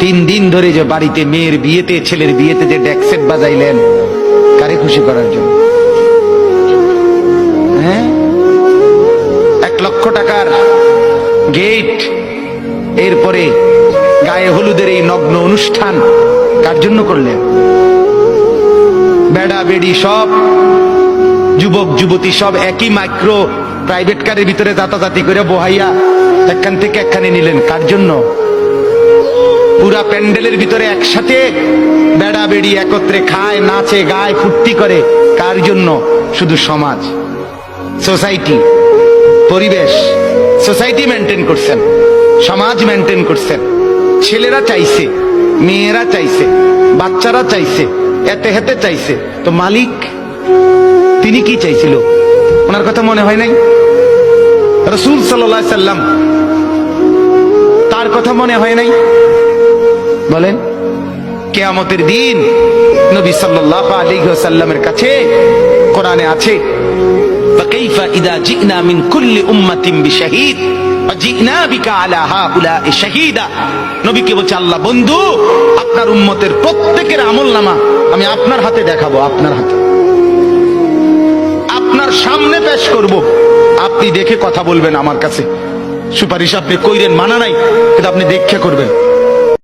তিন দিন ধরে যে বাড়িতে মেয়ের বিয়েতে, ছেলের বিয়েতে যে ডেকসেট বাজাইলেন, কারে খুশি করার জন্য? হ্যাঁ? এক লক্ষ টাকার গেট এরপরে গায়ে হলুদের এই নগ্ন অনুষ্ঠান, কার জন্য করলেন? বেড়া, বেড়ি সব, যুবক, যুবতী সব একই মাইক্রো প্রাইভেট কারের ভিতরে যাতাযাতি করে বহাইয়া একখান থেকে একখানে নিলেন, কার জন্য? পুরা প্যান্ডেলের ভিতরে একসাথে বেড়া বেড়ি একত্রে খায়, নাচে, গায়, ফুর্তি করে। কার জন্য? শুধু সমাজ। সোসাইটি। পরিবেশ। সোসাইটি মেনটেন করছেন। সমাজ মেনটেন করছেন। ছেলেরা চাইছে, মেয়েরা চাইছে, বাচ্চারা চাইছে, এতে হেতে চাইছে। তো মালিক, তিনি কি চাইছিল? ওনার কথা মনে হয় নাই? রসুল সাল্লাম তার কথা মনে হয় নাই? বলেন কেয়ামতের দিন নবী সাল্লাল্লাহু আলাইহি ওয়াসাল্লামের কাছে কোরআনে আছে فكيف إذا جئنا من كل أمة بشهيد وجئنا بك على هؤلاء شهيدا নবীকে বলছে আল্লাহ বন্ধু আপনার উম্মতের প্রত্যেকের আমল নামা আমি আপনার হাতে দেখাবো আপনার হাতে আপনার সামনে পেশ করব আপনি দেখে কথা বলবেন আমার কাছে সুপারিশ আপনি কইরেন মানা নাই কিন্তু আপনি দেখে করবেন